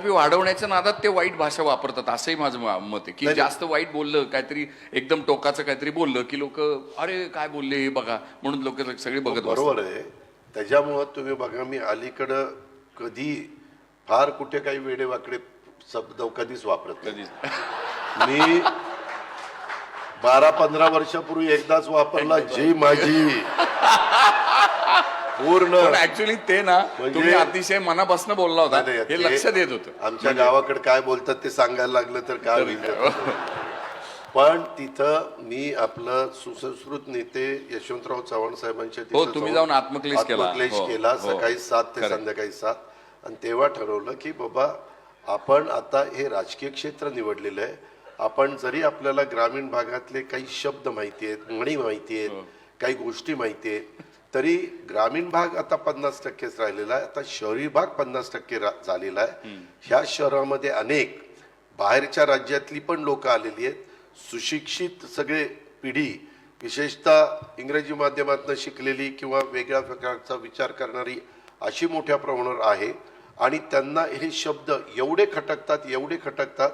TRP वाढवण्याच्या नादात ते वाईट भाषा वापरतात असंही माझं मत आहे की जास्त वाईट बोललं काहीतरी एकदम टोकाचं काहीतरी बोललं की लोक अरे काय बोलले हे बघा म्हणून लोक सगळे बघत. बरोबर आहे त्याच्यामुळं तुम्ही बघा मी अलीकडं कधी फार कुठे काही वेडेवाकडे शब्द कधीच वापरत. कधीच. मी बारा पंधरा वर्षापूर्वी एकदाच वापरला जी माझी पूर्ण ऍक्च्युली ते ना म्हणजे- तुम्ही अतिशय मनापासून बोलला होता हे ते लक्षात येत होतं आमच्या गावाकडे काय बोलतात ते सांगायला लागलं तर काय होईल? पण तिथं मी आपलं सुसंस्कृत नेते यशवंतराव चव्हाण साहेबांच्या हो, तुम्ही जाऊन आत्मक्लेश केला. आत्मक्लेश हो, केला हो. सकाळी सात ते. संध्याकाळी सात आणि तेव्हा ठरवलं की बाबा आपण आता हे राजकीय क्षेत्र निवडलेलं आहे आपण जरी आपल्याला ग्रामीण भागातले काही शब्द माहिती आहेत म्हणी माहिती. आहेत काही गोष्टी माहिती आहेत तरी ग्रामीण भाग आता पन्नास टक्केच राहिलेला आहे. आता शहरी भाग पन्नास टक्के झालेला आहे. ह्या शहरामध्ये अनेक बाहेरच्या राज्यातली पण लोक आलेली आहेत. सुशिक्षित सगळे पिढी विशेषतः इंग्रजी माध्यमातून शिकलेली किंवा वेगळ्या प्रकारचा विचार करणारी अशी मोठ्या प्रमाणावर आहे. आणि त्यांना हे शब्द एवढे खटकतात एवढे खटकतात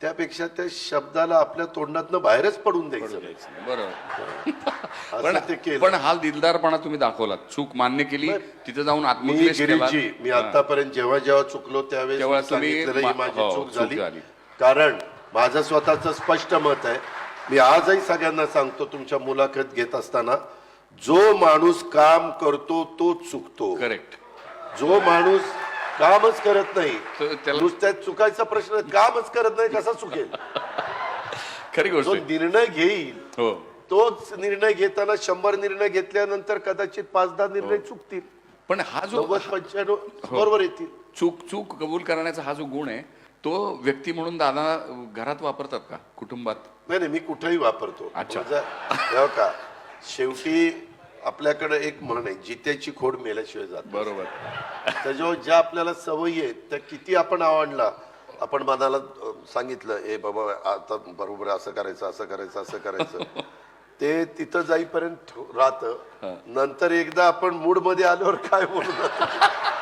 त्यापेक्षा त्या शब्दाला आपल्या तोंडातनं बाहेरच पडून द्यायचं. बरोबर. पण ते केलं. पण हा दिलदारपणा तुम्ही दाखवलात. चूक मान्य केली तिथे जाऊन मी आत्मक्लेश केला. गिरीजी मी आतापर्यंत जेव्हा जेव्हा चुकलो त्यावेळेस तेव्हा मी तुम्ही सांगितलेलं ही मा- माझी हो, चूक चूक झाली. झाली. कारण माझं स्वतःच स्पष्ट मत आहे. मी आजही सगळ्यांना सांगतो तुमच्या मुलाखत घेत असताना जो माणूस काम करतो तो चुकतो. करेक्ट जो माणूस कामच करत नाही. त्याला- नुसत्या चुकायचा प्रश्न कामच करत नाही कसा चुकेल? खरी गोष्ट जो आहे. निर्णय घेईल. हो. तोच निर्णय घेताना शंभर निर्णय घेतल्यानंतर कदाचित पाच दहा निर्णय चुकतील. पण हा जो नव्वद पंच्याण्णव बरोबर येतील. चूक चूक कबूल करण्याचा हा जो गुण आहे तो व्यक्ती म्हणून दादा घरात वापरतात का? कुटुंबात? नाही नाही मी कुठेही वापरतो. अच्छा. तेव्हा का शेवटी आपल्याकडे एक म्हण आहे जित्याची खोड मेल्याशिवाय जात बरोबर. त्याच्यावर ज्या आपल्याला सवयी आहेत त्या किती आपण आवडला आपण मनाला सांगितलं ए बाबा आता बरोबर असं करायचं असं करायचं असं करायचं. ते तिथं जाईपर्यंत राहतं. नंतर एकदा आपण मूडमध्ये आल्यावर काय बोलू?